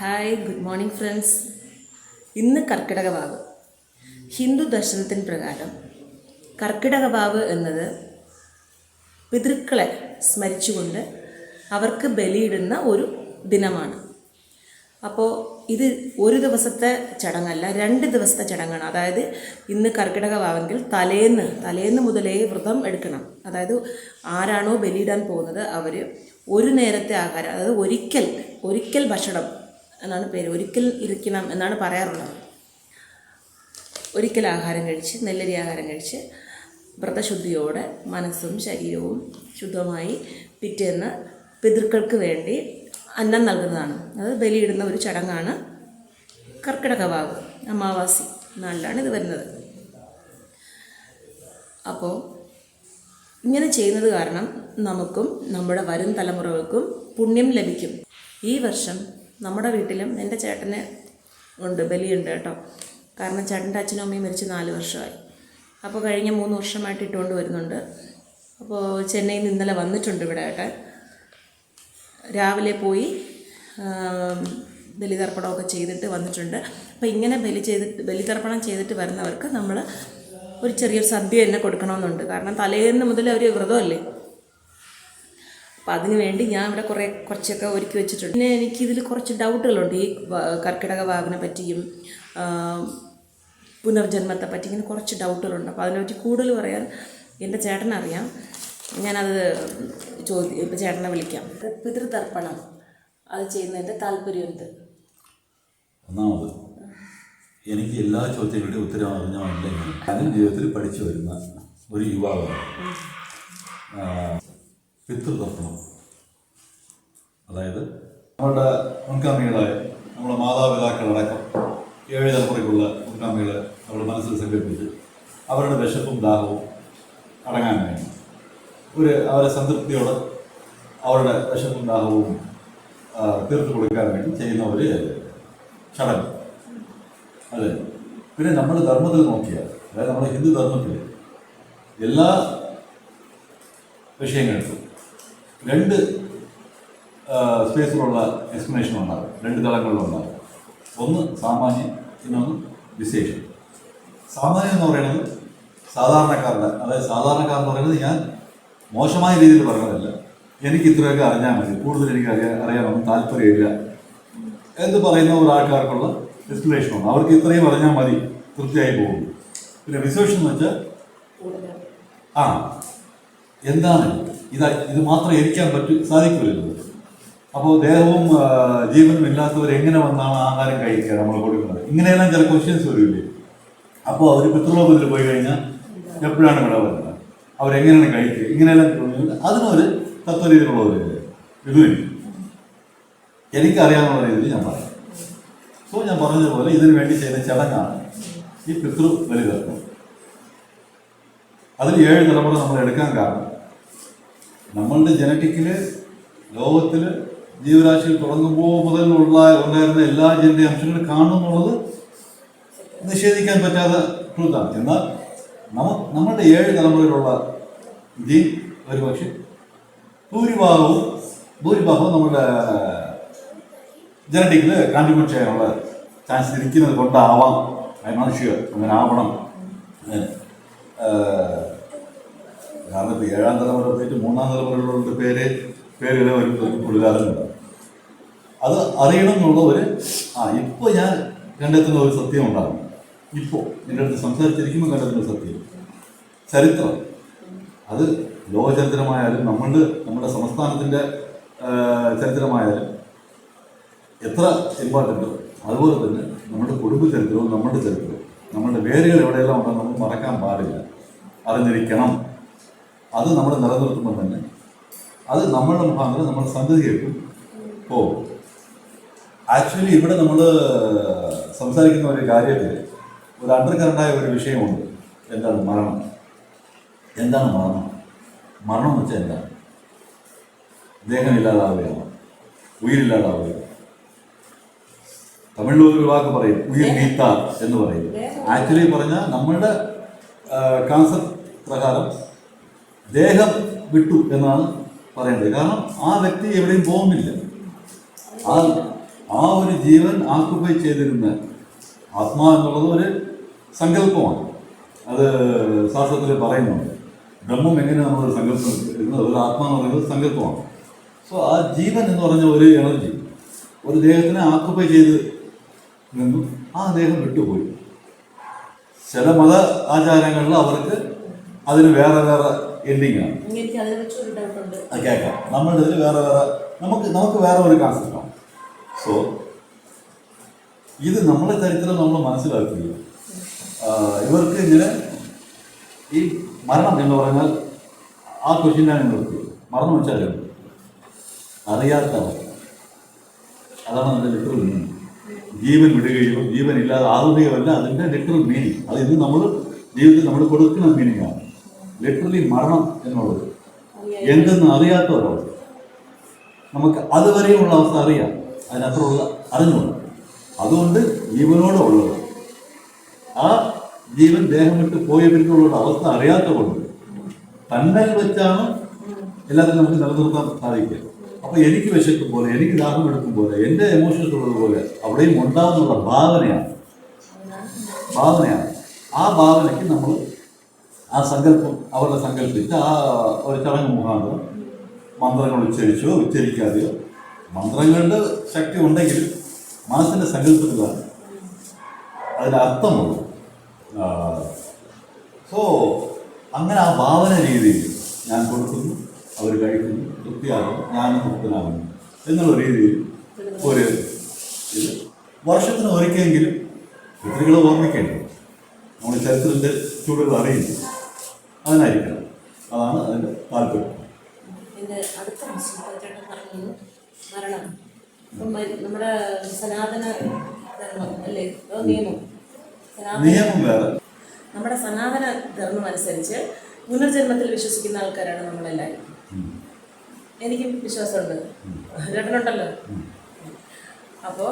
Hi good morning friends ഇന്ന് കർക്കിടക വാവ്. ഹിന്ദു ദർശനത്തിന് പ്രകാരം കർക്കിടക വാവ് എന്നത് പിതൃക്കളെ സ്മരിച്ചുകൊണ്ട് അവർക്ക് ബലിയിടുന്ന ഒരു ദിനമാണ്. അപ്പോൾ ഇത് ഒരു ദിവസത്തെ ചടങ്ങല്ല രണ്ട് ദിവസത്തെ ചടങ്ങാണ്. അതായത് ഇന്ന് കർക്കിടക വാവെങ്കിൽ തലേന്ന് തലേന്ന് മുതലേ വ്രതം എടുക്കണം. അതായത് ആരാണോ ബലിയിടാൻ പോകുന്നത് അവർ ഒരു നേരത്തെ ആഹാരം അതായത് ഒരിക്കൽ ഒരിക്കൽ ഭക്ഷണം എന്നാണ് പേര്. ഒരിക്കൽ ഇരിക്കണം എന്നാണ് പറയാറുള്ളത്. ഒരിക്കൽ ആഹാരം കഴിച്ച് നെല്ലരി ആഹാരം കഴിച്ച് വ്രതശുദ്ധിയോടെ മനസ്സും ശരീരവും ശുദ്ധമായി പിറ്റേന്ന് പിതൃക്കൾക്ക് വേണ്ടി അന്നം നൽകുന്നതാണ്. അത് ബലിയിടുന്ന ഒരു ചടങ്ങാണ് കർക്കിടക വാവ് അമാവാസി നാളിലാണ് ഇത് വരുന്നത്. അപ്പോൾ ഇങ്ങനെ ചെയ്യുന്നത് കാരണം നമുക്കും നമ്മുടെ വരും തലമുറകൾക്കും പുണ്യം ലഭിക്കും. ഈ വർഷം നമ്മുടെ വീട്ടിലും എന്റെ ചേട്ടന് ഉണ്ട് ബലിയുണ്ട് കേട്ടോ. കാരണം ചേട്ടന്റെ അച്ഛനും അമ്മയും മരിച്ച് നാല് വർഷമായി. അപ്പോൾ കഴിഞ്ഞ മൂന്ന് വർഷമായിട്ട് ഇട്ടുകൊണ്ട് വരുന്നുണ്ട്. അപ്പോൾ ചെന്നൈയിൽ നിന്ന് ഇന്നലെ വന്നിട്ടുണ്ട് ഇവിടെ ഏട്ടൻ രാവിലെ പോയി ബലിതർപ്പണമൊക്കെ ചെയ്തിട്ട് വന്നിട്ടുണ്ട്. അപ്പോൾ ഇങ്ങനെ ബലി ചെയ്തിട്ട് ബലിതർപ്പണം ചെയ്തിട്ട് വരുന്നവർക്ക് നമ്മൾ ഒരു ചെറിയൊരു സദ്യ തന്നെ കൊടുക്കണമെന്നുണ്ട്. കാരണം തലേന്ന് മുതൽ അവർ വ്രതമല്ലേ? അപ്പം അതിന് വേണ്ടി ഞാൻ ഇവിടെ കുറേ കുറച്ചൊക്കെ ഒരുക്കി വെച്ചിട്ടുണ്ട്. പിന്നെ എനിക്കിതിൽ കുറച്ച് ഡൗട്ടുകളുണ്ട്. ഈ കർക്കിടക വാവിനെ പറ്റിയും പുനർജന്മത്തെ പറ്റി ഇങ്ങനെ കുറച്ച് ഡൗട്ടുകളുണ്ട്. അപ്പോൾ അതിനെപ്പറ്റി കൂടുതൽ പറയാൻ എന്റെ ചേട്ടനറിയാം ഞാനത് ചോദി ഇപ്പം ചേട്ടനെ വിളിക്കാം. പിതൃതർപ്പണം. അത് ചെയ്യുന്നതിന്റെ താല്പര്യം എന്ത്? ഒന്നാമത് എനിക്ക് എല്ലാ ചോദ്യങ്ങളുടെയും ഉത്തരം അറിഞ്ഞുണ്ടെങ്കിൽ ഞാൻ ജീവിതത്തിൽ പഠിച്ചു വരുന്ന ഒരു യുവാവാണ്. പിതൃതർപ്പണം. അതായത് നമ്മുടെ മുൻകാമികളായ നമ്മുടെ മാതാപിതാക്കളടക്കം ഏഴ് തലമുറയ്ക്കുള്ള മുൻകാമികൾ നമ്മുടെ മനസ്സിൽ സങ്കല്പിച്ച് അവരുടെ വിശപ്പും ദാഹവും അടങ്ങാൻ വേണ്ടി. ഒരു അവരെ സംതൃപ്തിയോടെ അവരുടെ വിശപ്പും ദാഹവും തീർത്തു കൊടുക്കാൻ വേണ്ടി ചെയ്യുന്ന ഒരു ചടങ്ങ്. അതെ. പിന്നെ നമ്മൾ ധർമ്മത്തിൽ നോക്കിയാൽ അതായത് നമ്മുടെ ഹിന്ദു ധർമ്മത്തിൽ എല്ലാ വിഷയങ്ങൾക്കും രണ്ട് സ്പേസിലുള്ള എക്സ്പ്ലനേഷൻ ഉണ്ടാകും രണ്ട് തലങ്ങളിലുണ്ടാകും ഒന്ന്. സാമാന്യം പിന്നൊന്ന് വിശേഷം. സാമാന്യം എന്ന് പറയുന്നത് സാധാരണക്കാരുടെ അതായത് സാധാരണക്കാർ പറയുന്നത് ഞാൻ മോശമായ രീതിയിൽ പറഞ്ഞതല്ല. എനിക്ക് ഇത്രയൊക്കെ അറിഞ്ഞാൽ മതി. കൂടുതൽ എനിക്ക് അറിയാൻ അറിയാനൊന്നും താല്പര്യമില്ല എന്ന് പറയുന്ന ഒരാൾക്കാർക്കുള്ള എക്സ്പ്ലനേഷനാണ് അവർക്ക് ഇത്രയും അറിഞ്ഞാൽ മതി തൃപ്തിയായി പോകും. പിന്നെ വിശേഷം എന്ന് വെച്ചാൽ ആ എന്താണ്? ഇത് ഇത് മാത്രം ഇരിക്കാൻ പറ്റൂ സാധിക്കില്ലല്ലോ അപ്പോൾ ദേഹവും ജീവനും ഇല്ലാത്തവർ എങ്ങനെ വന്നാണ് ആഹാരം കഴിക്കുക നമ്മൾ കൊടുക്കുന്നത് ഇങ്ങനെയെല്ലാം ചില ക്വസ്റ്റ്യൻസ് വരില്ലേ അപ്പോൾ അവർ പിതൃലോകത്തിൽ പോയി കഴിഞ്ഞാൽ എപ്പോഴാണ് ഇവിടെ വരുന്നത്? അവരെങ്ങനെയാണ് കഴിക്കുക? ഇങ്ങനെയെല്ലാം ചോദിക്കുന്നത് അതിനൊരു തത്വരീതിയിലുള്ള ഒരു ഇതുമില്ല എനിക്കറിയാവുന്ന രീതിയിൽ ഞാൻ പറയാം. സോ ഞാൻ പറഞ്ഞതുപോലെ ഇതിനു വേണ്ടി ചെയ്യുന്ന ചടങ്ങാണ് ഈ പിതൃ ബലിതർപ്പണം. അതിൽ ഏഴ് തലമുറ നമ്മൾ എടുക്കാൻ കാരണം നമ്മളുടെ ജനറ്റിക്കിൽ ലോകത്തിൽ ജീവരാശിയിൽ തുടങ്ങുമ്പോൾ മുതലുള്ള ഉണ്ടായിരുന്ന എല്ലാ ജനറ്റി അംശങ്ങളും കാണുന്നുള്ളത് നിഷേധിക്കാൻ പറ്റാത്ത ട്രൂത്താണ് എന്നാൽ നമ്മ നമ്മളുടെ ഏഴ് തലമുറയിലുള്ള ജീൻ ഒരു പക്ഷേ ഭൂരിഭാഗവും ഭൂരിഭാഗവും നമ്മുടെ ജനറ്റിക്കിൽ കാൻട്രിബ്യൂട്ട് ചെയ്യാനുള്ള ചാൻസ് ഇരിക്കുന്നത് കൊണ്ടാവാം. ഐ നോട്ട് അങ്ങനെ ആവണം കാരണം ഇപ്പോൾ ഏഴാം തലമുറ പ്രത്യേകിച്ച് മൂന്നാം തലമുറയിലുള്ള പേര് പേരുകളെ ഒരു കൊടുക്കാറുണ്ട് അത് അറിയണം എന്നുള്ള ഒരു ആ ഇപ്പോൾ ഞാൻ കണ്ടെത്തുന്ന ഒരു സത്യം ഉണ്ടാകും. ഇപ്പോൾ എന്റെ അടുത്ത് സംസാരിച്ചിരിക്കുമ്പോൾ കണ്ടെത്തുന്ന സത്യം. ചരിത്രം. അത് ലോകചരിത്രമായാലും നമ്മളുടെ നമ്മുടെ സംസ്ഥാനത്തിന്റെ ചരിത്രമായാലും എത്ര ഇമ്പോർട്ടന്റ് അതുപോലെ തന്നെ നമ്മുടെ കുടുംബ ചരിത്രവും നമ്മുടെ ചരിത്രവും. നമ്മുടെ വേരുകൾ എവിടെയെല്ലാം ഉണ്ടെന്ന് നമ്മൾ മറക്കാൻ പാടില്ല. അറിഞ്ഞിരിക്കണം. അത് നമ്മൾ നിലനിർത്തുമ്പോൾ തന്നെ അത് നമ്മളുടെ മുഖാന്തരം നമ്മുടെ സന്തതികൾക്കും ഓ ആക്ച്വലി ഇവിടെ നമ്മൾ സംസാരിക്കുന്ന ഒരു കാര്യത്തിൽ ഒരു അണ്ടർ കറണ്ടായ ഒരു വിഷയമുണ്ട്. എന്താണ് മരണം? എന്താണ് മരണം? മരണം എന്ന് വെച്ചാൽ എന്താണ്? ദേഹം ഇല്ലാതാവുകയാണ് ഉയരില്ലാതാവുകയാണ്. തമിഴിൽ ഒരു വാക്ക് പറയും ഉയിർ നീത്ത എന്ന് പറയും. ആക്ച്വലി പറഞ്ഞാൽ നമ്മളുടെ കാൻസർ പ്രകാരം ദേഹം വിട്ടു എന്നാണ് പറയേണ്ടത്. കാരണം ആ വ്യക്തി എവിടെയും പോകുന്നില്ല. ആ ആ ഒരു ജീവൻ ആക്കുപൈ ചെയ്തിരുന്ന ആത്മാ എന്നുള്ളത് ഒരു സങ്കല്പമാണ്. അത് ശാസ്ത്രത്തിൽ പറയുന്നുണ്ട്. ബ്രഹ്മം എങ്ങനെ നമ്മളൊരു സങ്കല്പം ഇരുന്നത് ഒരു ആത്മാ എന്ന് പറയുന്നത് സങ്കല്പമാണ്. സോ ആ ജീവൻ എന്ന് പറഞ്ഞ ഒരു എനർജി ഒരു ദേഹത്തിനെ ആക്കുപൈ ചെയ്ത് നിന്നു. ആ ദേഹം വിട്ടുപോയി. ചില മത ആചാരങ്ങളിൽ അവർക്ക് അതിന് വേറെ വേറെ എൻഡിങ് ആണ്. അത് കേൾക്കാം. നമ്മളുടെ ഇതിൽ വേറെ വേറെ നമുക്ക് നമുക്ക് വേറെ ഒരു കാൺസെപ്റ്റാണ് സോ ഇത് നമ്മളെ ചരിത്രം നമ്മൾ മനസ്സിലാക്കുക ഇവർക്ക് ഇങ്ങനെ ഈ മരണം എന്ന് പറഞ്ഞാൽ ആ ക്വസ്റ്റ്യനാണ് നിങ്ങൾക്ക് മരണം വെച്ചാൽ അറിയാത്തവർ. അതാണ് അതിന്റെ ലിറ്ററൽ മീനിങ് ജീവൻ വിടുകയോ ജീവൻ ഇല്ലാതെ ആവുകയോ അല്ല അതിന്റെ ലിറ്ററൽ മീനിങ് അത് ഇത് നമ്മൾ ജീവിതത്തിൽ നമ്മൾ കൊടുക്കുന്ന മീനിങ് ആണ്. ലിറ്ററലി മരണം എന്നുള്ളത്. എന്തെന്ന് അറിയാത്തവരവർ നമുക്ക് അതുവരെയുള്ള അവസ്ഥ അറിയാം. അതിനപ്പുറമുള്ള അറിഞ്ഞുകൊണ്ട് അതുകൊണ്ട് ജീവനോട് ഉള്ളത്. ആ ജീവൻ ദേഹം വിട്ട് പോയ പിന്നുള്ള അവസ്ഥ അറിയാത്ത കൊണ്ട് തന്നെ വെച്ചാണ് എല്ലാത്തിനും നമുക്ക് നിലനിർത്താൻ സാധിക്കുക. അപ്പോൾ എനിക്ക് വിശക്കും പോലെ എനിക്ക് ദാഹം എടുക്കും പോലെ എന്റെ എമോഷൻസ് ഉള്ളതുപോലെ അവിടെയും ഉണ്ടാകുന്നുള്ള ഭാവനയാണ്. ഭാവനയാണ്. ആ ഭാവനയ്ക്ക് നമ്മൾ ആ സങ്കല്പം അവരുടെ സങ്കല്പിച്ച് ആ ഒരു ചടങ്ങ് മുഖാന്തരം. മന്ത്രങ്ങൾ ഉച്ചരിച്ചോ ഉച്ചരിക്കാതെയോ. മന്ത്രങ്ങളുടെ ശക്തി ഉണ്ടെങ്കിൽ മനസ്സിന്റെ സങ്കല്പത്തിലാണ് അതിന്റെ അർത്ഥമുള്ളൂ. സോ അങ്ങനെ ആ ഭാവന രീതിയിൽ ഞാൻ കൊടുക്കുന്നു അവർ കഴിക്കുന്നു തൃപ്തിയാകുന്നു ഞാനും തൃപ്തനാകുന്നു എന്നുള്ള രീതിയിൽ ഒരു ഇത് വർഷത്തിന് ഒരിക്കലെങ്കിലും പിതൃകളെ ഓർമ്മിക്കേണ്ടത് നമ്മുടെ ചരിത്രത്തിന്റെ ചൂടുകൾ അറിയില്ല അതിനായിരിക്കണം. അതാണ് അതിന്റെ താല്പര്യം. അടുത്ത ചേട്ടൻ മരണം. നമ്മുടെ സനാതന ധർമ്മം അല്ലേ? നിയമം? നിയമം വേറെ. നമ്മുടെ സനാതന ധർമ്മം അനുസരിച്ച് പുനർജന്മത്തിൽ വിശ്വസിക്കുന്ന ആൾക്കാരാണ് നമ്മളെല്ലാവരും. എനിക്കും വിശ്വാസമുണ്ട്. ചേട്ടനുണ്ടല്ലോ. അപ്പോൾ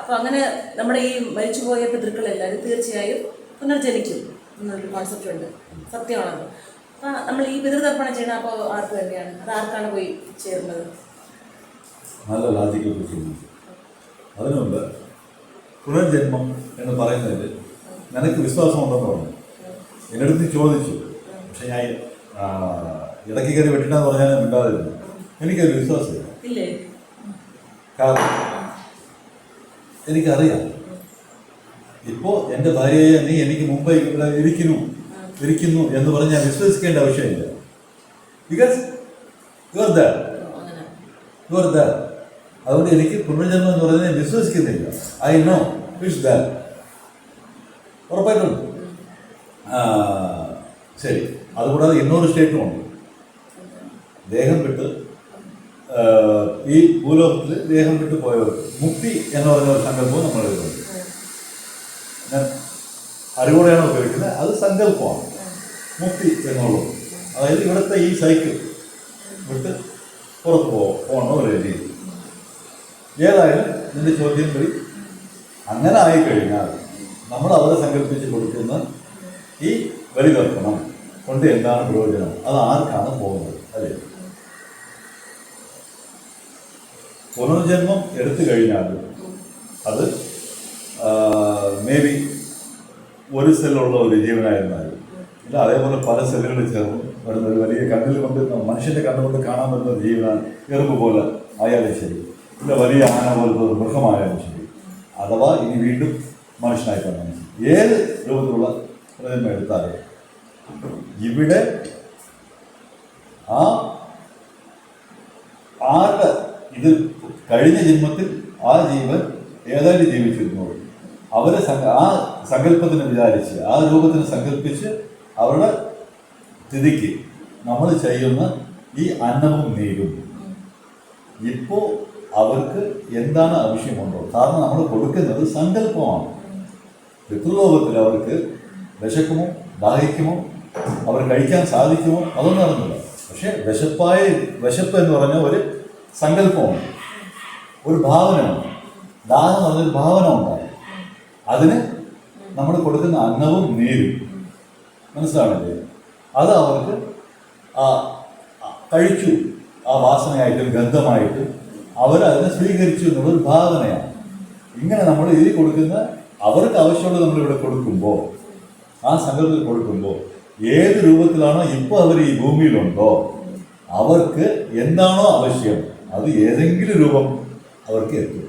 അപ്പോൾ അങ്ങനെ നമ്മുടെ ഈ മരിച്ചുപോയ പിതൃക്കളെല്ലാവരും തീർച്ചയായും പുനർജനിക്കും. എന്നൊരു കോൺസെപ്റ്റ് ഉണ്ട്. സത്യമാണത്. അപ്പം നമ്മൾ ഈ പിതൃതർപ്പണം ചെയ്യണം അപ്പോൾ ആർക്ക് തന്നെയാണ് അത് ആർക്കാണ് പോയി ചേരുന്നത്? നല്ല ലോജിക്കൽ ക്വസ്റ്റ്യൻ അതിനു പുനർജന്മം എന്ന് പറയുന്നതിൽ നിനക്ക് വിശ്വാസം വിശ്വാസമുണ്ടെന്ന് പറഞ്ഞു. എന്റെ അടുത്ത് ചോദിച്ചു. പക്ഷെ ഞാൻ ഇടയ്ക്ക് കയറി വെട്ടിട്ടെന്ന് പറഞ്ഞാൽ മിണ്ടാതിരുന്നു. എനിക്കൊരു വിശ്വാസമില്ല. കാരണം എനിക്കറിയാം. ഇപ്പോൾ എന്റെ ഭാര്യയെ നീ എനിക്ക് മുംബൈ ഇവിടെ ഇരിക്കുന്നു ഇരിക്കുന്നു എന്ന് പറഞ്ഞാൽ വിശ്വസിക്കേണ്ട ആവശ്യമില്ല. Because you are there oh, അങ്ങനെ യു ആർ ദർ അതുകൊണ്ട് എനിക്ക് പുനർജന്മം എന്ന് പറയുന്നത് വിശ്വസിക്കുന്നില്ല. ഐ നോ ഇറ്റ്സ് ദാ ഉറപ്പായിട്ടുണ്ട് ആ, ശരി. അതുകൂടാതെ ഇന്നൊരു സ്റ്റേറ്റും ഉണ്ട്. ദേഹം വിട്ട് ഈ ഭൂലോകത്തിൽ ദേഹം വിട്ട് പോയവർ മുക്തി എന്ന് പറഞ്ഞ ഒരു സങ്കല്പവും നമ്മൾ എഴുതുന്നുണ്ട്. ഞാൻ അറിവോടെയാണ് ഉപയോഗിക്കുന്നത്. അത് സങ്കല്പമാണ്. മുക്തി എന്നുള്ളത് അതായത് ഇവിടുത്തെ ഈ സൈക്കിൾ വിട്ട് പുറത്ത് പോകണ ഒരു രീതി. ഏതായാലും നിന്റെ ചോദ്യം വഴി അങ്ങനെ ആയിക്കഴിഞ്ഞാൽ നമ്മൾ അവരെ സങ്കല്പിച്ച് കൊടുക്കുന്ന ഈ ബലിതർപ്പണം കൊണ്ട് എന്താണ് പ്രയോജനം? അത് ആർക്കാണ് പോകുന്നത്? അല്ലേ? പുനർജന്മം എടുത്തു കഴിഞ്ഞാൽ അത് മേ ബി ഒരു സെല്ലുള്ള ഒരു ജീവനായിരുന്നാലും. ഇല്ല അതേപോലെ പല സെല്ലുകൾ ചേർന്ന് വരുന്ന ഒരു വലിയ കണ്ണിൽ കൊണ്ട് മനുഷ്യന്റെ കണ്ണുകൊണ്ട് കാണാൻ പറ്റുന്ന ജീവനാണ് എറുമ്പ് പോലെ ആയാലും ശരി. ഇല്ല വലിയ ആന പോലത്തെ ഒരു മൃഗമായാലും ശരി. അഥവാ ഇനി വീണ്ടും മനുഷ്യനായി തന്നെ ഏത് രൂപത്തിലുള്ള പ്രതിമ എടുത്താലും ഇവിടെ ആ ആരുടെ ഇത് കഴിഞ്ഞ ജന്മത്തിൽ ആ ജീവൻ ഏതായാലും ജീവിച്ചിരുന്നു? അവരെ ആ സങ്കല്പത്തിന് വിചാരിച്ച് ആ രൂപത്തിന് സങ്കല്പിച്ച് അവരുടെ സ്ഥിതിക്ക് നമ്മൾ ചെയ്യുന്ന ഈ അന്നവും നീരും ഇപ്പോൾ അവർക്ക് എന്താണ് ആവശ്യമുണ്ടോ? കാരണം നമ്മൾ കൊടുക്കുന്നത് സങ്കല്പമാണ്. പിതൃലോകത്തിൽ അവർക്ക് വിശക്കുമോ ദാഹിക്കുമോ അവർ കഴിക്കാൻ സാധിക്കുമോ അതൊന്നും അറിഞ്ഞില്ല. പക്ഷേ വിശപ്പായ വിശപ്പ് എന്ന് പറഞ്ഞ ഒരു സങ്കല്പമാണ് ഒരു ഭാവനയാണ്. ദാഹം എന്നൊരു ഭാവന ഉണ്ടായി അതിന് നമ്മൾ കൊടുക്കുന്ന അന്നവും നീരും. മനസ്സിലാണല്ലേ അത് അവർക്ക് ആ കഴിച്ചു. ആ വാസനയായിട്ടും ഗന്ധമായിട്ടും അവരതിനെ സ്വീകരിച്ചു എന്നുള്ളൊരു ഭാവനയാണ്. ഇങ്ങനെ നമ്മൾ ഇതിൽ കൊടുക്കുന്ന അവർക്ക് ആവശ്യമുള്ളത് നമ്മൾ ഇവിടെ കൊടുക്കുമ്പോൾ ആ സങ്കല്പത്തിൽ കൊടുക്കുമ്പോൾ ഏത് രൂപത്തിലാണോ ഇപ്പോൾ അവർ ഈ ഭൂമിയിലുണ്ടോ അവർക്ക് എന്താണോ ആവശ്യം അത് ഏതെങ്കിലും രൂപം അവർക്ക് എത്തും.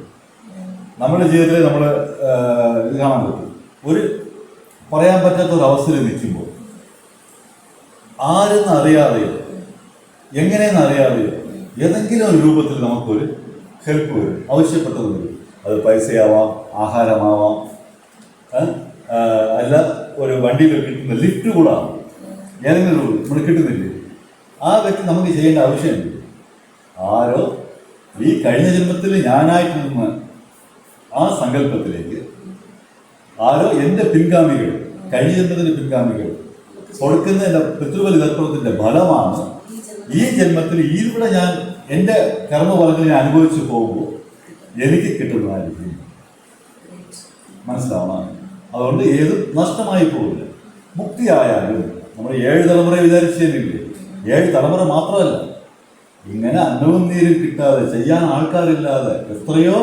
നമ്മുടെ ജീവിതത്തിൽ നമ്മൾ കാണാൻ പറ്റും. ഒരു പറയാൻ പറ്റാത്ത ഒരു അവസ്ഥയിൽ നിൽക്കുമ്പോൾ ആരെന്ന് അറിയാതെയോ എങ്ങനെയെന്ന് അറിയാതെയോ ഏതെങ്കിലും ഒരു രൂപത്തിൽ നമുക്കൊരു ഹെൽപ്പ് വരും ആവശ്യപ്പെട്ടത് വരും. അത് പൈസയാവാം ആഹാരമാവാം അല്ല ഒരു വണ്ടിയിൽ കിട്ടുന്ന ലിഫ്റ്റ് കൂടാ ഏതെങ്കിലും നമ്മൾ കിട്ടുന്നില്ലേ? ആ വ്യക്തി നമുക്ക് ചെയ്യേണ്ട ആവശ്യമില്ല? ആരോ ഈ കഴിഞ്ഞ ജന്മത്തിൽ ഞാനായിട്ട് നിന്ന് ആ സങ്കല്പത്തിലേക്ക് ആരോ എന്റെ പിൻഗാമികൾ കഴിഞ്ഞ ജന്മത്തിന്റെ പിൻഗാമികൾ കൊടുക്കുന്ന എന്റെ പിതൃബലി തർപ്പണത്തിന്റെ ഫലമാണ് ഈ ജന്മത്തിൽ ഇതിലൂടെ ഞാൻ എന്റെ കർമ്മഫലങ്ങൾ ഞാൻ അനുഭവിച്ചു പോകുമ്പോൾ എനിക്ക് കിട്ടുന്നതായിരിക്കും മനസ്സിലാവണം അതുകൊണ്ട് ഏതും നഷ്ടമായി പോകില്ല. മുക്തിയായാലും നമ്മൾ ഏഴ് തലമുറ വിചാരിച്ചില്ലേ ഏഴ് തലമുറ മാത്രമല്ല. ഇങ്ങനെ അന്നവും നീരും കിട്ടാതെ ചെയ്യാൻ ആൾക്കാരില്ലാതെ എത്രയോ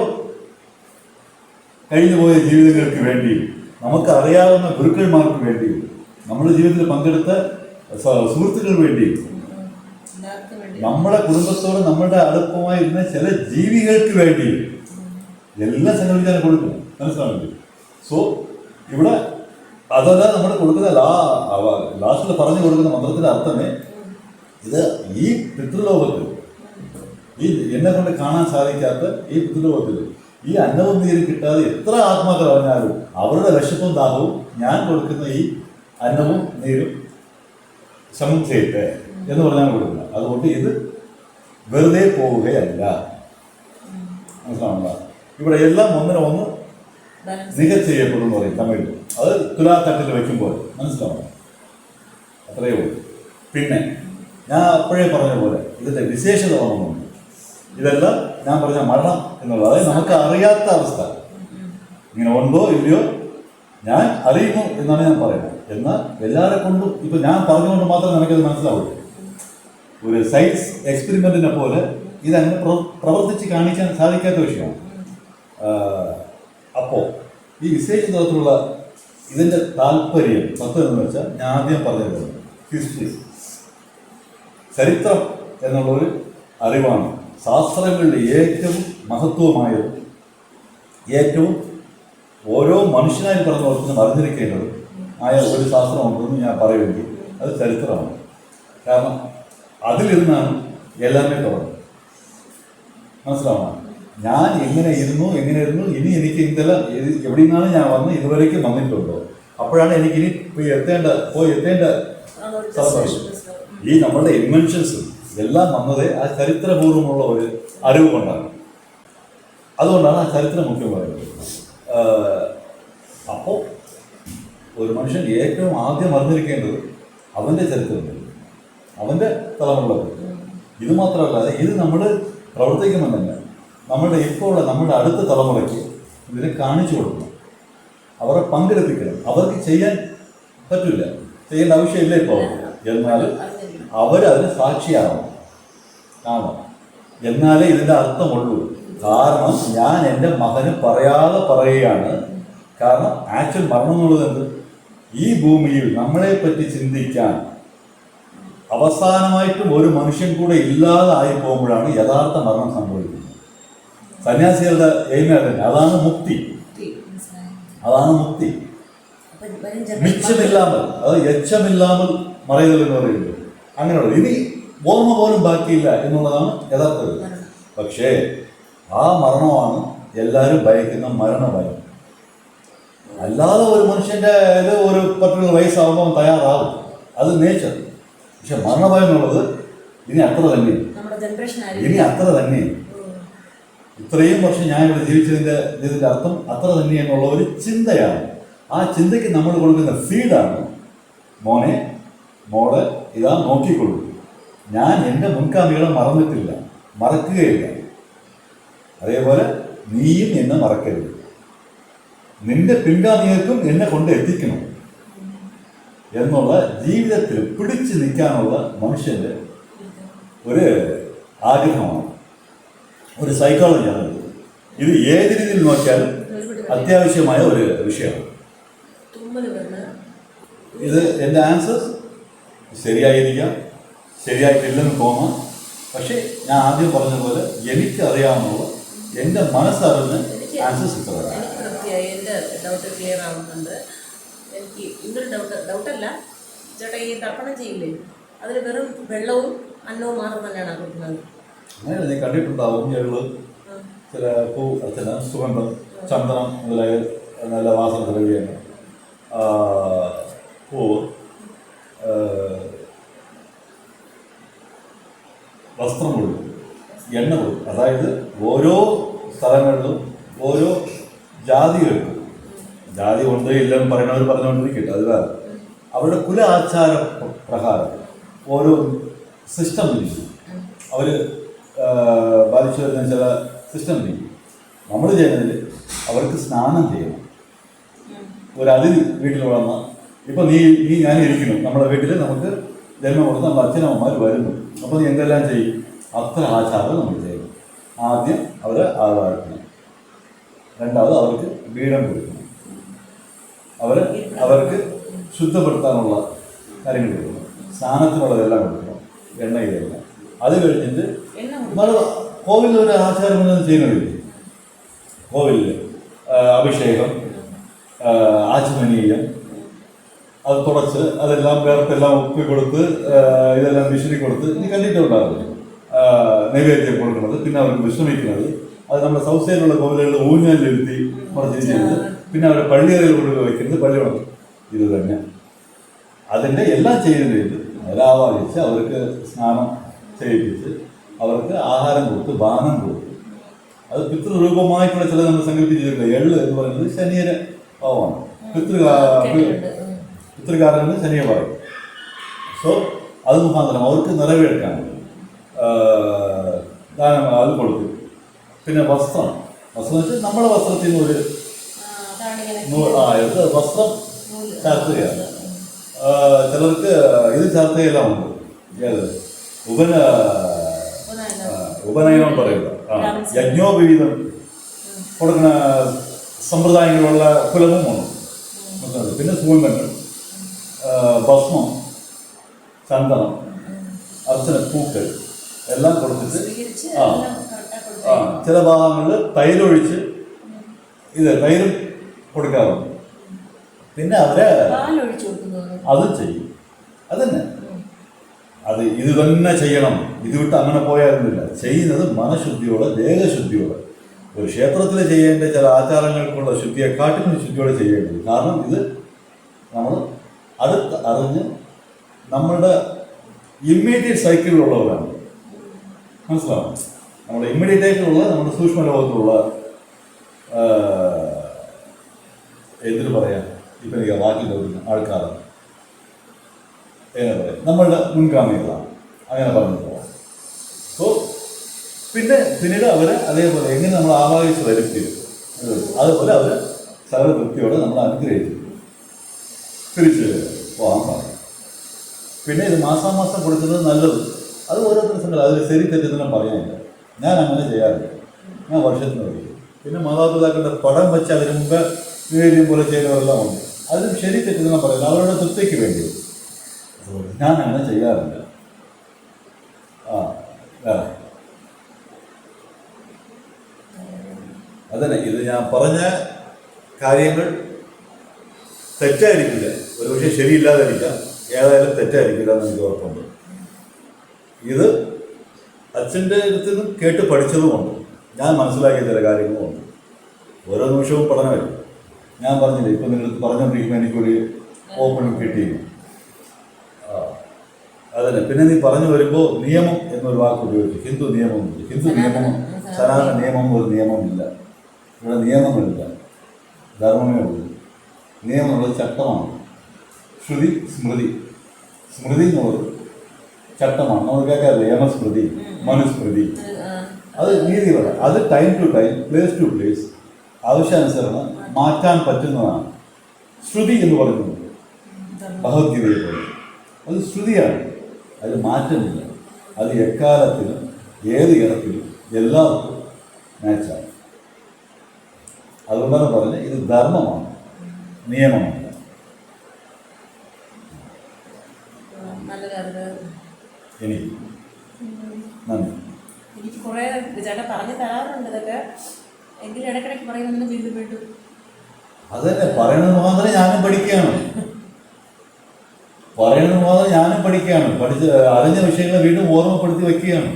കഴിഞ്ഞു പോയ ജീവിതങ്ങൾക്ക് വേണ്ടിയും നമുക്ക് അറിയാവുന്ന ഗുരുക്കന്മാർക്ക് വേണ്ടിയും നമ്മുടെ ജീവിതത്തിൽ പങ്കെടുത്ത സുഹൃത്തുക്കൾ വേണ്ടിയും നമ്മുടെ കുടുംബത്തോട് നമ്മുടെ അടുപ്പമായി ഇരുന്ന ചില ജീവികൾക്ക് വേണ്ടിയും എല്ലാം സംഘടിപ്പിച്ചാൽ കൊടുക്കും. മനസ്സിലാവില്ലേ സോ ഇവിടെ അതല്ല നമ്മൾ കൊടുക്കുന്ന ലാ ലാസ്റ്റിൽ പറഞ്ഞു കൊടുക്കുന്ന മന്ത്രത്തിന്റെ അർത്ഥമേ ഇത് ഈ പിതൃലോകത്തിൽ ഈ എന്നെ കൊണ്ട് കാണാൻ സാധിക്കാത്ത ഈ പിതൃലോകത്തിൽ ഈ അന്നവും നീരും കിട്ടാതെ എത്ര ആത്മാക്കൾ പറഞ്ഞാലും അവരുടെ വിശപ്പും ദാഹവും ഞാൻ കൊടുക്കുന്ന ഈ അന്നവും നീരും സമുച്ചയത്തെ ചെയ്യട്ടെ എന്ന് പറഞ്ഞാൽ കൊടുക്കുന്നത് അതുകൊണ്ട് ഇത് വെറുതെ പോവുകയല്ല. മനസ്സിലാവുക ഇവിടെ എല്ലാം ഒന്നിനെ ഒന്ന് നികച്ച് ചെയ്യപ്പെടും എന്ന് പറയും തമിഴിൽ. അത് തുലാത്തട്ടിൽ വയ്ക്കുമ്പോൾ. മനസ്സിലാവണം അത്രയേ ഉള്ളൂ. പിന്നെ ഞാൻ അപ്പോഴേ പറഞ്ഞ പോലെ ഇതിന്റെ വിശേഷത വന്നുണ്ട് ഇതെല്ലാം ഞാൻ പറഞ്ഞ മരണം എന്നുള്ളത്. അതായത് നമുക്ക് അറിയാത്ത അവസ്ഥ. ഇങ്ങനെ ഉണ്ടോ ഇല്ലയോ ഞാൻ അറിയുന്നു എന്നാണ് ഞാൻ പറയുന്നത്. എന്നാൽ എല്ലാവരെ കൊണ്ടും ഇപ്പം ഞാൻ പറഞ്ഞുകൊണ്ട് മാത്രമേ നമുക്കത് മനസ്സിലാവുള്ളൂ. ഒരു സയൻസ് എക്സ്പെരിമെന്റിനെ പോലെ ഇതങ്ങനെ പ്ര- പ്രവർത്തിച്ച് കാണിക്കാൻ സാധിക്കാത്ത വിഷയമാണ്. അപ്പോ ഈ വിശേഷ തരത്തിലുള്ള ഇതിന്റെ താല്പര്യം തത്വം എന്ന് വെച്ചാൽ ഞാൻ ആദ്യം പറഞ്ഞത് ഹിസ്റ്ററി ചരിത്രം എന്നുള്ളൊരു അറിവാണ്. ശാസ്ത്രങ്ങളുടെ ഏറ്റവും മഹത്വമായത് ഏറ്റവും ഓരോ മനുഷ്യനായി പറഞ്ഞു ഓർക്കുന്ന അറിഞ്ഞിരിക്കേണ്ടത് ആയ ഒരു ശാസ്ത്രമുണ്ടെന്ന് ഞാൻ പറയുമെങ്കിൽ അത് ചരിത്രമാണ്. കാരണം അതിലിരുന്നാണ് എല്ലാമേ തുടങ്ങുന്നത് മനസ്സിലാവണം ഞാൻ എങ്ങനെ ഇരുന്നു എങ്ങനെ ഇരുന്നു ഇനി എനിക്ക് ഇതെല്ലാം ഇത് എവിടെ നിന്നാണ് ഞാൻ വന്ന് ഇതുവരേക്കും വന്നിട്ടുണ്ടോ? അപ്പോഴാണ് എനിക്ക് ഇനി പോയി എത്തേണ്ട പോയി എത്തേണ്ട സന്തോഷം. ഈ നമ്മളുടെ ഇൻവെൻഷൻസും എല്ലാം വന്നത് ആ ചരിത്രപൂർവമുള്ള ഒരു അറിവ് കൊണ്ടാണ്. അതുകൊണ്ടാണ് ആ ചരിത്രം മുഖ്യം പറയുന്നത്. അപ്പോൾ ഒരു മനുഷ്യൻ ഏറ്റവും ആദ്യം അറിഞ്ഞിരിക്കേണ്ടത് അവന്റെ ചരിത്രം അവന്റെ തലമുറകൾ ഇത് മാത്രമല്ല ഇത് നമ്മൾ പ്രവർത്തിക്കുമെന്നല്ല നമ്മുടെ ഇപ്പോൾ ഉള്ള നമ്മുടെ അടുത്ത തലമുറയ്ക്ക് ഇതിനെ കാണിച്ചു കൊടുക്കണം. അവരെ പങ്കെടുപ്പിക്കണം. അവർക്ക് ചെയ്യാൻ പറ്റില്ല. ചെയ്യേണ്ട ആവശ്യമില്ല ഇപ്പോൾ എന്നാൽ അവരതിന് സാക്ഷിയാവണം ആണോ? എന്നാലേ ഇതിന്റെ അർത്ഥമുള്ളൂ കാരണം ഞാൻ എന്റെ മകന് പറയാതെ പറയുകയാണ്. കാരണം ആക്ച്വൽ മരണം എന്നുള്ളത് എന്ത്? ഈ ഭൂമിയിൽ നമ്മളെ പറ്റി ചിന്തിക്കാൻ അവസാനമായിട്ടും ഒരു മനുഷ്യൻ കൂടെ ഇല്ലാതെ ആയി പോകുമ്പോഴാണ് യഥാർത്ഥ മരണം സംഭവിക്കുന്നത്. സന്യാസികളുടെ എയിമേ അതാണ് മുക്തി. അതാണ് മുക്തി. മിച്ചമില്ലാമൽ അത് എച്ചമില്ലാമൽ മറയുതൽ എന്ന് പറയുന്നത്. അങ്ങനെയുള്ള. ഇനി ഓർമ്മ പോലും ബാക്കിയില്ല എന്നുള്ളതാണ് യഥാർത്ഥത്തിൽ പക്ഷേ ആ മരണമാണ് എല്ലാവരും ഭയക്കുന്ന മരണഭയം അല്ലാതെ ഒരു മനുഷ്യന്റെ ഇത് ഒരു പർട്ടിക്കുലർ വയസ്സാകുമ്പോൾ തയ്യാറാവും. അത് നേച്ചർ പക്ഷെ മരണഭയം എന്നുള്ളത് ഇനി അത്ര തന്നെ. ഇനി അത്ര തന്നെ. ഇത്രയും വർഷം ഞാൻ ഇവിടെ ജീവിച്ചതിന്റെ ഇതിന്റെ അർത്ഥം അത്ര തന്നെ എന്നുള്ള ഒരു ചിന്തയാണ്. ആ ചിന്തയ്ക്ക് നമ്മൾ കൊടുക്കുന്ന ഫീഡാണ് മോനെ മോളെ ഇതാ നോക്കിക്കൊള്ളൂ. ഞാൻ എന്റെ മുൻകാമികളെ മറന്നിട്ടില്ല മറക്കുകയില്ല. അതേപോലെ നീയും എന്നെ മറക്കരുത്. നിന്റെ പിൻഗാമികൾക്കും എന്നെ കൊണ്ട് എത്തിക്കണം എന്നുള്ള ജീവിതത്തിൽ പിടിച്ചു നിൽക്കാനുള്ള മനുഷ്യന്റെ ഒരു ആഗ്രഹമാണ്. ഒരു സൈക്കോളജിയാണ് ഇത്. ഏത് രീതിയിൽ നോക്കിയാലും അത്യാവശ്യമായ ഒരു വിഷയമാണ്. ഇത് എന്റെ ആൻസർ ശരിയായിരിക്കാം. ശരിയായിട്ടില്ലെന്ന് തോന്നാം. പക്ഷേ ഞാൻ ആദ്യം പറഞ്ഞ പോലെ എനിക്ക് അറിയാവുന്നത് എന്റെ മനസ്സറിഞ്ഞ് ആൻസേഴ്സ് ഇട്ടു എന്റെ ഡൗട്ട് ക്ലിയർ ആവുന്നുണ്ട്. എനിക്ക് ഇന്നൊരു ഡൗട്ട് ഡൗട്ടല്ല ചേട്ടാ ഈ തർപ്പണം ചെയ്യില്ലേ? അതിൽ വെറും വെള്ളവും അന്നവും മാത്രം തന്നെയാണ് കൊടുക്കുന്നത് അങ്ങനെ നീ കണ്ടിട്ടുണ്ടാവും ഞങ്ങൾ ചില പൂ ചില സുഗന്ധം ചന്ദനം മുതലായ നല്ല വാസന ദ്രവ്യങ്ങൾ. പൂവ്. ആ, വസ്ത്രം കൊടുക്കും എണ്ണ കൊടുക്കും അതായത് ഓരോ സ്ഥലങ്ങളിലും ഓരോ ജാതികൾക്കും ജാതി കൊണ്ട് ഇല്ലെന്ന് പറയണവർ പറഞ്ഞുകൊണ്ടിരിക്കട്ടെ അത് വേറെ. അവരുടെ കുല ആചാര പ്ര- പ്രകാരം ഓരോ സിസ്റ്റം ഇരിക്കും. അവർ ബാധിച്ചു വരുന്ന ചില സിസ്റ്റം ഇരിക്കും. നമ്മൾ ചെയ്യുന്നതിൽ അവർക്ക് സ്നാനം ചെയ്യണം. ഒരു വീട്ടിൽ വളർന്ന ഇപ്പം നീ നീ ഞാൻ ഇരിക്കുന്നു നമ്മുടെ വീട്ടിൽ നമുക്ക് ജന്മം കൊടുത്ത് നമ്മുടെ അച്ഛനമ്മമാർ വരുന്നു. അപ്പോൾ നീ എന്തെല്ലാം ചെയ്യും? അത്ര ആചാരം നമ്മൾ ചെയ്യണം. ആദ്യം അവരെ ആളാക്കണം രണ്ടാമത് അവർക്ക് വീടം കൊടുക്കണം. അവർ അവർക്ക് ശുദ്ധപ്പെടുത്താനുള്ള കാര്യങ്ങൾ കൊടുക്കണം. സ്നാനത്തിനുള്ളതെല്ലാം കൊടുക്കണം. എണ്ണ ഇതെല്ലാം അത് കഴിഞ്ഞിട്ട് നമ്മൾ കോവിലിൽ ഒരു ആചാരം ചെയ്യുന്നില്ലേ? കോവിലിൽ അഭിഷേകം ആചമനീയം അത് തുടച്ച് അതെല്ലാം വേർത്തെല്ലാം ഒപ്പി കൊടുത്ത് ഇതെല്ലാം മിഷനിൽ കൊടുത്ത് ഇനി കണ്ടിട്ടുണ്ടാവില്ലേ ആ, നൈവേദ്യം കൊടുക്കുന്നത് പിന്നെ അവർ വിശ്രമിക്കുന്നത്. അത് നമ്മുടെ സൗത്ത് സൈഡിലുള്ള കോവിലുകളിൽ ഊഞ്ഞാലിരുത്തി മറിച്ച് ചെയ്യുന്നത് പിന്നെ അവരെ പള്ളികളിൽ കൊണ്ട് വയ്ക്കുന്നത് പള്ളിയോളം ഇത് തന്നെ. അതിന്റെ എല്ലാം ചെയ്യുന്നതിൽ അവരാവാഹിച്ച് അവർക്ക് സ്നാനം ചെയ്യിപ്പിച്ച് അവർക്ക് ആഹാരം കൊടുത്ത് ബാനം കൊടുത്ത്. അത് പിതൃരൂപമായിട്ടുള്ള ചില നമ്മൾ സങ്കല്പിച്ചിട്ടുണ്ട്. എള്ള് എന്ന് പറയുന്നത് ശനിയുടെ ഭാവമാണ് പിതൃകാ പിതൃകാരൻ ശനിയെ പറയും. സോ അത് മുഖാന്തരം അവർക്ക് നിറവേറ്റാൻ ദാനം അത് കൊടുക്കും. പിന്നെ വസ്ത്രം. വസ്ത്രം വെച്ചാൽ നമ്മുടെ വസ്ത്രത്തിൽ നിന്ന് ഒരു ആ ഇത് വസ്ത്രം ചാർത്തുകയാണ്. ചിലർക്ക് ഇത് ചാർത്തുകയെല്ലാം ഉണ്ട്. ഏത്? ഉപന ഉപനയനം. പറയുക. യജ്ഞോപവീതം കൊടുക്കുന്ന സമ്പ്രദായങ്ങളുള്ള കുലവും ഉണ്ട് പിന്നെ ആ, ഭസ്മം ചന്ദനം അർച്ചന പൂക്കൾ എല്ലാം കൊടുത്തിട്ട് ആ ആ ചില ഭാഗങ്ങളിൽ തൈരൊഴിച്ച് ഇത് തൈരും കൊടുക്കാറുണ്ട്. പിന്നെ അവരെ അത് ചെയ്യും അത് ചെയ്യും. അതന്നെ. അത് ഇത് തന്നെ ചെയ്യണം. ഇത് വിട്ട് അങ്ങനെ പോയാലൊന്നുമില്ല ചെയ്യുന്നത് മനഃശുദ്ധിയോടെ ദേഹശുദ്ധിയോടെ. ഒരു ക്ഷേത്രത്തിൽ ചെയ്യേണ്ട ചില ആചാരങ്ങൾക്കുള്ള ശുദ്ധിയെക്കാട്ടിലും ശുദ്ധിയോടെ ചെയ്യേണ്ടത്. കാരണം ഇത് നമ്മൾ അടുത്ത് അറിഞ്ഞ് നമ്മളുടെ ഇമ്മീഡിയറ്റ് സൈക്കിളിലുള്ളവരാണ് മനസ്സിലാവും നമ്മുടെ ഇമ്മീഡിയറ്റ് ആയിട്ടുള്ള നമ്മുടെ സൂക്ഷ്മ ലോകത്തിലുള്ള എന്തിനു പറയാം? ഇപ്പം എനിക്ക് വാക്കിൽ തോന്നുന്ന ആൾക്കാരാണ് എങ്ങനെ പറയാം? നമ്മളുടെ മുൻഗാമികളാണ്. അങ്ങനെ പറഞ്ഞു പോകാം സോ പിന്നെ പിന്നീട് അവരെ അതേപോലെ എങ്ങനെ നമ്മൾ ആവാഹിച്ച് വരുത്തി അതുപോലെ അവർ സകല വൃത്തിയോടെ നമ്മൾ അനുഗ്രഹിച്ചു തിരിച്ച് പോകാൻ പറയും. പിന്നെ ഇത് മാസാമാസം കൊടുക്കുന്നത് നല്ലത്. അത് ഓരോ സംഘം അതിൽ ശരി തെറ്റെന്നും പറയാനില്ല. ഞാൻ അങ്ങനെ ചെയ്യാറില്ല. ഞാൻ വർഷത്തിന് വരും പിന്നെ മാതാപിതാക്കളുടെ പടം വെച്ച് അതിന് മുമ്പ് വീഴും പോലെ ചെയ്യുന്നവരെല്ലാം ഉണ്ട്. അതിലും ശരി തെറ്റെന്നും പറയുന്നത് അവരുടെ തൃപ്തിക്ക് വേണ്ടി. ഞാൻ അങ്ങനെ ചെയ്യാറില്ല. ആ അതന്നെ ഇത് ഞാൻ പറഞ്ഞ കാര്യങ്ങൾ തെറ്റായിരിക്കില്ല. ഒരുപക്ഷെ ശരിയില്ലാതായിരിക്കാം ഏതായാലും തെറ്റായിരിക്കില്ല എന്ന് എനിക്ക് ഉറപ്പുണ്ട്. ഇത് അച്ഛന്റെ അടുത്ത് നിന്നും കേട്ട് പഠിച്ചതുമുണ്ട്. ഞാൻ മനസ്സിലാക്കിയ ചില കാര്യങ്ങളുമുണ്ട്. ഓരോ നിമിഷവും പഠനമല്ല? ഞാൻ പറഞ്ഞില്ലേ ഇപ്പം നിങ്ങൾ പറഞ്ഞുകൊണ്ടിരിക്കുമ്പോൾ എനിക്കൊരു ഓപ്പൺ കിട്ടി ആ, അതന്നെ. പിന്നെ നീ പറഞ്ഞു വരുമ്പോൾ നിയമം എന്നൊരു വാക്ക് ഉപയോഗിച്ചു ഹിന്ദു നിയമം ഹിന്ദു നിയമം സനാതന നിയമം ഒരു നിയമമില്ല. ഇവിടെ നിയമങ്ങളില്ല ധർമ്മമേ ഉള്ളൂ. നിയമമുള്ളത് ചട്ടമാണ്. ശ്രുതി സ്മൃതി. സ്മൃതി എന്നുള്ളത് ചട്ടമാണ്. നമ്മൾ കേൾക്കാറില്ല യമസ്മൃതി മനുസ്മൃതി. അത് നീതികളാണ് അത് time to time place to place ആവശ്യാനുസരണം മാറ്റാൻ പറ്റുന്നതാണ്. ശ്രുതി എന്ന് പറയുന്നത് ഭഗവത്ഗീതയെ പോലെ അത് ശ്രുതിയാണ്. അത് മാറ്റമില്ല. അത് എക്കാലത്തിലും ഏത് ഇടത്തിലും എല്ലാവർക്കും മാച്ചാണ് അതുകൊണ്ടാണ് പറഞ്ഞത് ഇത് ധർമ്മമാണ്. നിയമമല്ല ഇനി നന്ദി. എനിക്ക് കുറേ ചേട്ടൻ പറഞ്ഞു തരാറുണ്ട് ഇതൊക്കെ. എങ്കിലും ഇടയ്ക്കിടയ്ക്ക് പറയുന്നത് വീണ്ടും വീണ്ടും അതന്നെ പറയുന്നത് മാത്രമേ ഞാനും പഠിക്കുകയാണ്. പറയുന്നത് മാത്രം ഞാനും പഠിക്കുകയാണ്. പഠിച്ച് അറിഞ്ഞ വിഷയങ്ങളെ വീണ്ടും ഓർമ്മപ്പെടുത്തി വയ്ക്കുകയാണ്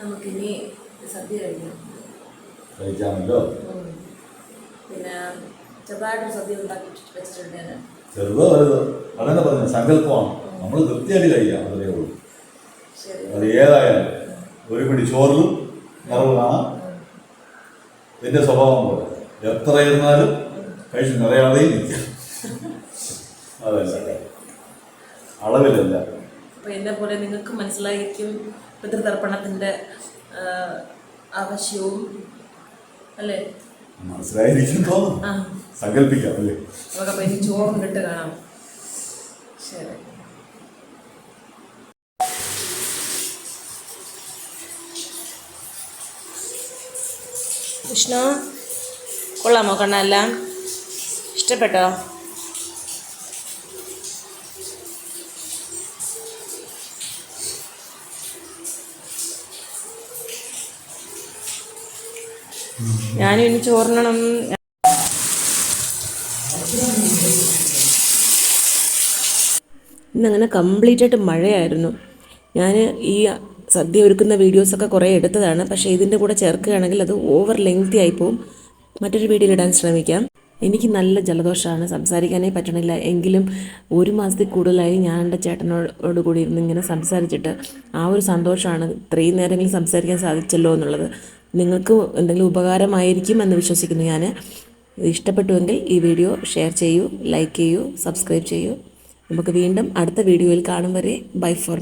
നമുക്കിനി സദ്യ കഴിക്കാം. കഴിക്കാമല്ലോ. പിന്നെ ചെറുതായിട്ട് സദ്യ ഉണ്ടാക്കി വെച്ചിട്ടുണ്ട് ഞാൻ ചെറുതോ വലുതോ അതന്നെ പറഞ്ഞു സങ്കല്പമാണ്. നമ്മൾ കൃത്യമായിട്ട് കഴിക്കാം അതേ ഉള്ളൂ. അത് ഏതായാലും ഒരു പിടി ചോറിലും നിറവ് കാണാം എന്റെ സ്വഭാവം പോലെ. എത്ര ഇരുന്നാലും കഴിച്ച് നിറയാതെയും നിൽക്കാം അതല്ല. അളവിലല്ല. അപ്പോൾ എന്നെ പോലെ നിങ്ങൾക്ക് മനസ്സിലായിരിക്കും പിതൃതർപ്പണത്തിന്റെ ആവശ്യവും അല്ലേ? മനസ്സിലായിരിക്കും തോന്നുന്നു. സങ്കല്പിക്കാം അല്ലേ? നമുക്കപ്പോൾ ഇനി ചോറ് കാണാം. ശരി. കൃഷ്ണ കൊള്ളാമോ കണ്ണെല്ലാം ഇഷ്ടപ്പെട്ടോ? ഞാനും ഇനി ചോറിനണം. ഇന്നങ്ങനെ കംപ്ലീറ്റ് ആയിട്ട് മഴയായിരുന്നു. ഞാൻ ഈ സദ്യ ഒരുക്കുന്ന വീഡിയോസൊക്കെ കുറേ എടുത്തതാണ്. പക്ഷേ ഇതിന്റെ കൂടെ ചേർക്കുകയാണെങ്കിൽ അത് ഓവർ ലെങ്തി ആയിപ്പോവും മറ്റൊരു വീഡിയോയിൽ ഇടാൻ ശ്രമിക്കാം. എനിക്ക് നല്ല ജലദോഷമാണ് സംസാരിക്കാനേ പറ്റണില്ല. എങ്കിലും ഒരു മാസത്തിൽ കൂടുതലായി ഞാൻ എന്റെ ചേട്ടനോട് കൂടി ഇരുന്ന് ഇങ്ങനെ സംസാരിച്ചിട്ട് ആ ഒരു സന്തോഷമാണ് ഇത്രയും നേരമെങ്കിലും സംസാരിക്കാൻ സാധിച്ചല്ലോ എന്നുള്ളത്. നിങ്ങൾക്ക് എന്തെങ്കിലും ഉപകാരമായിരിക്കും എന്ന് വിശ്വസിക്കുന്നു ഞാൻ. ഇഷ്ടപ്പെട്ടുവെങ്കിൽ ഈ വീഡിയോ ഷെയർ ചെയ്യൂ ലൈക്ക് ചെയ്യൂ സബ്സ്ക്രൈബ് ചെയ്യൂ. നമുക്ക് വീണ്ടും അടുത്ത വീഡിയോയിൽ കാണും വരെ. By four